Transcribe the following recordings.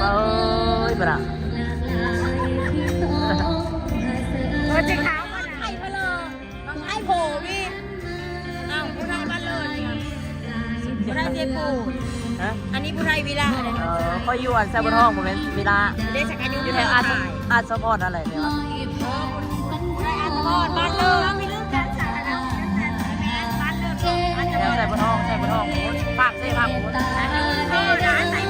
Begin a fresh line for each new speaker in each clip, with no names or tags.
เอ้ยปะล่ะ
เออสีขาวมันไข่มาเลยน้องไอ้โผล่พี่อ้าวผู้ไทยบ้านเลยผู้ไทยเจ๊ปู
ฮะ
อันนี้ผู้ไทยวิลาอะไร
เออเขาอยู่อันแซบนห้องผมเป็นเวลา
เดชกันยุ
อยู่แถวอาร์ตอาร์ตซัพพอร์ตอะไรเนี่ยวะ
ผู้ไทยอันทอดบ้านเลยมีเรื่องการสารแล้วบ้านเลยอัน
แถวแซบนห้องแซบนห้องโอ้ยภาคเซ่ภาคโอ้ย
ทอดร้านใส่หม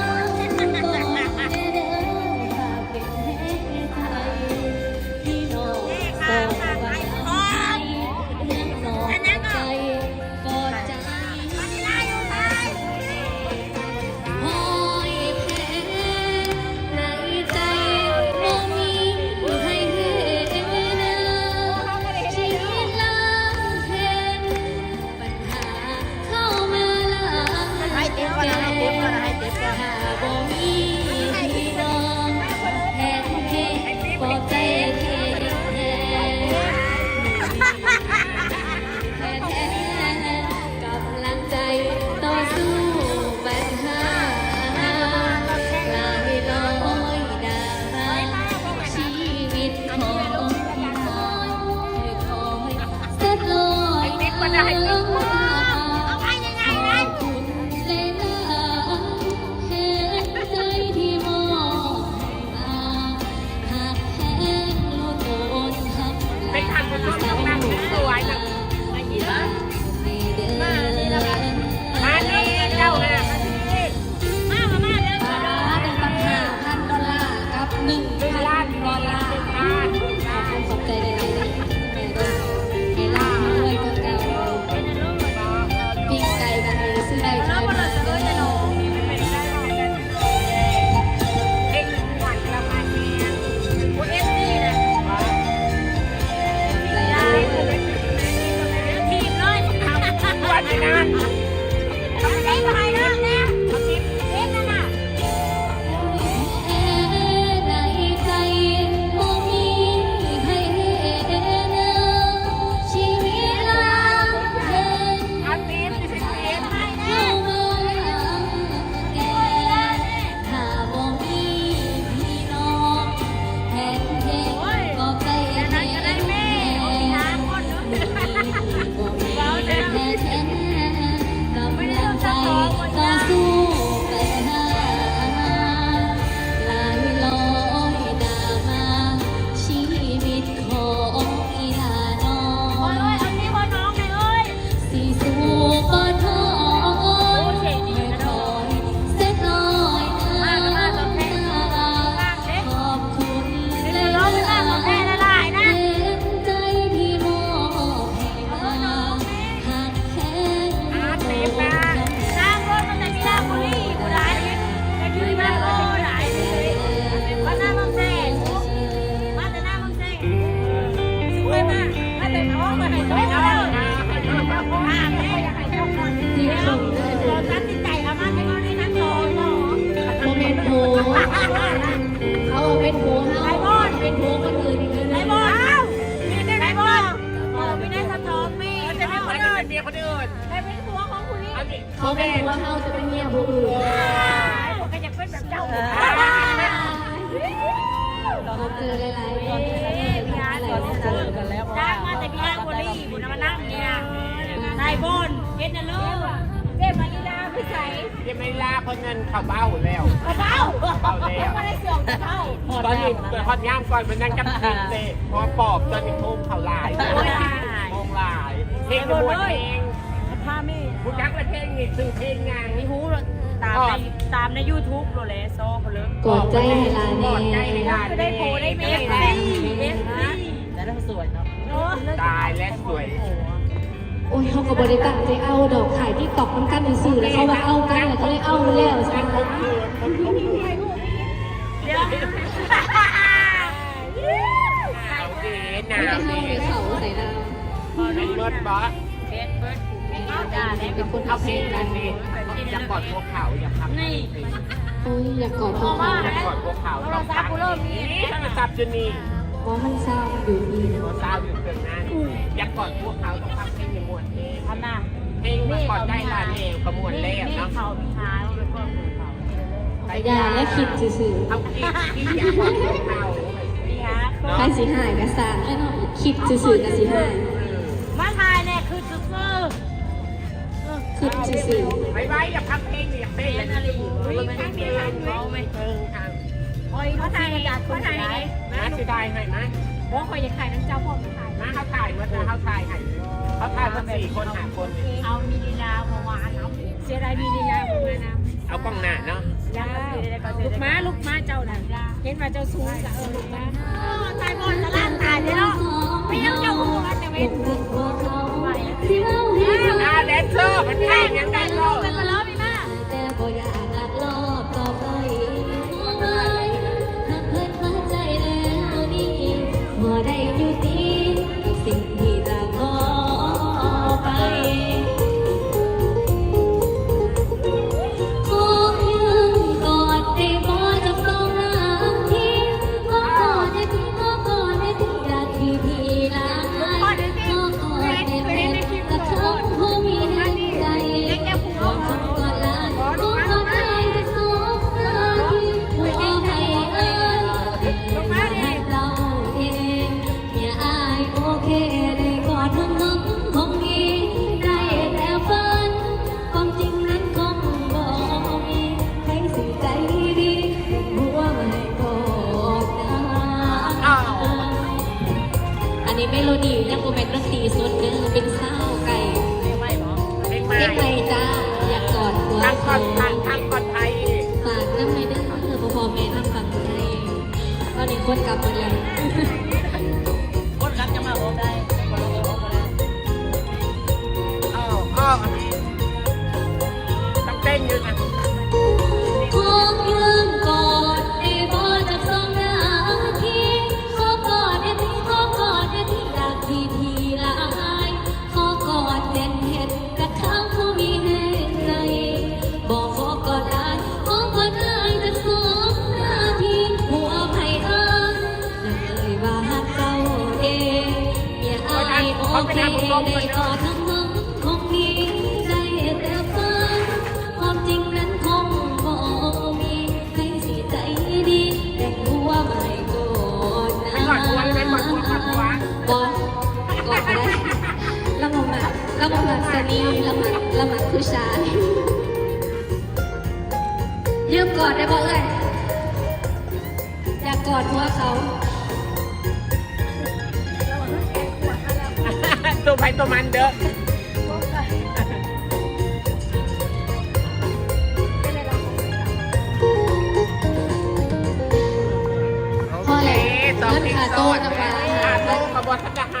เราจอห
ลาย
ๆคน
พี่อาร์ตเจอกันแล้วจ้างมาแต่พี่อาร์ตบุรีบุญมานั่งเนี่ยนายบอลเฮ็ดนะลูกเทพมาริดาพี่ใส
ยังไม่ลาเพราะเงินเขาเบ้าแล้ว
กระเป๋าไม่ได้เสื่อมกระเป๋า
ตอนนี้เกิดฮอตย่ามก่อนมันนั่งกับทีมเลยพอปอบตอนนี้ทุ่มเขาลายมองลายเพลงจะบวชเพลง
ผ้าไม่
คุณยักษ์เพลงนี่ซื้อเพลงงาน
มีหู ตามในตามในยูทูบโรเลโซ่เขาเลย
กอดใจเวลาก
อดใจ
นี้
เวลา
ได้โพได้เมสได้เมสได้
แต่ถ้าสวยเนาะ
ตายและสวย
โอ้ยเขาก็บริตั้งใจเอาดอกขายที่ตอกน้ำกันสื่อแล้วเขาว่าเอากันแล้วก็เลยเอาแล้วใช่ไหม
ผมคืนผมคืน
เดี๋ยว
เอาดีหนา
ไม่ได้
ดี
เข้าไปเขาใส่ดาว
เป็นเบิร์ดบอส
เฟซเบิร์ดด่าแล้ว
เป็นคน
เอา
ทำ
เพล
เสีย
ง
ง
นั้
กันน
นี่ อย่ากอดพวกเขาอย่าทำ
นี่
โอ้ยอยากกอดพวกเขา
อย่ากอดพวกเขาต้องฟังนี่โทรศัพท์จะนี่
เพราะมันเศร้ามันอยู่ดี
โทรศัพท์อยู่เกินนั้นอย่ากอดพวกเขาต้องฟังเพลงอย่ามวนเพลง
ทำหน้า
เพลงมันกอดได้ลาเลวกระมวลแล้ว
นี่
เนาะ
เขามีหายว่าเป็นพวกเขา
ก
อย่าและคิดซื่อ
เอาคิดคิดอยากบอกเขา
พี่ฮะ
ๆใครสิหายก็สร้างไอ้เนาะคิดซื่อๆก็สิหาย
มาทายเนี่ยคือจุดซื้อ
คิดซื่อ
ไว้ไว้อย่าพักเพลงอย่าเพลงอะไรอยู่เฮ้ยข้างเดียวกันเอาไหมเอออะ
โอ้ยมาทายจากคนไหน
มาสิได้ให้ไหม
บอกคอยอยากขายน้ำเจ้าพ่อไม่าย
มาเขาถ่ายมาเขาถ่ายให้เขาถ่ายมาสี่คนหาคน
เอามีลีลาเมื่อวานเอาเสียดายมีลีลาเมื่อวานะ
เอากล้องหน้าเนาะ
ลูกม้าลูกม้าเจ้าน่ะเห็นว่าเจ้าสูงกับเออลูกม้าตายบนตลาดตายเนา
สิ่ง
อันนี้เม
โลดี้ยังบ่แม่นดนตรีสดเด้อเป็นซาวไก่
เพลง
เพ
ใหม่
ลงไทยจ้าอยากกอดหัว
ทางก่
เขา
อนทางทางก่อนไทย
ฝากน้ำในเด้อพ่อพ่อแม่ทางฝั่งไทยตอนนี้คนกลับหมดแล้ว
คได้กอด
ทั้งน้องคงมีใจแต่ฝันความดตัว
เป็นหลอดหัวเป็นหลอดหัวหลอดหัว
บอลกอดก็ได้ละมมาละมมาสนีละมาละมาผู้ชายยืมกอดได้บ่เอ้ยอยากกอดหัวเขา
ตัวไปตัวมันเด้อ
พอแล้ว
สอง
เงิน
เพลง
ขา
ซ้
โต้
อน
นะคะ